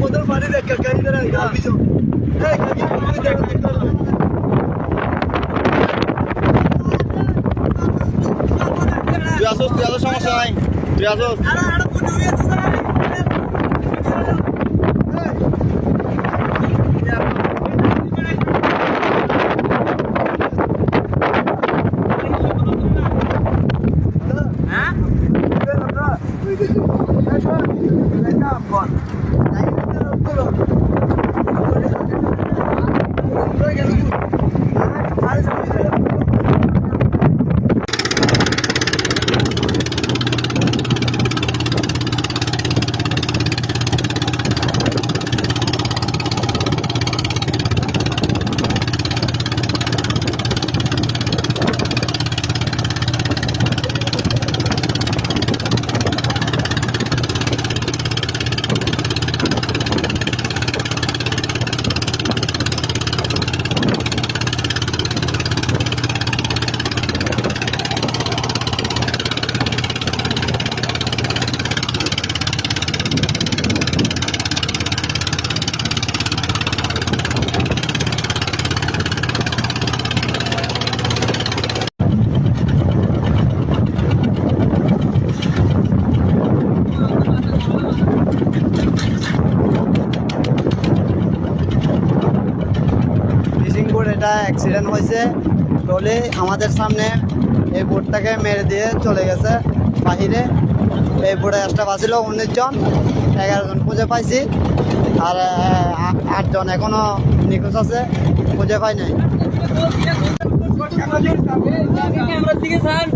বোতল পানি দেখ কাকি ধরে গাল দিছো এই কাকি পানি দেখ তুই আসোস তুই আসোস সমস্যা নাই তুই আসোস ফিশিং বোট এটা অ্যাক্সিডেন্ট হয়েছে। টলে আমাদের সামনে এই বোটটাকে মেরে দিয়ে চলে গেছে বাহিরে। এই বোটে স্টাফ আছিল উনিশ জন, এগারো জন খুঁজে পাইছি। আর আট- আটজন এখনও নিখোঁজ আছে, খুঁজে পাই নাই। দিকে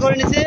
করে নিছি।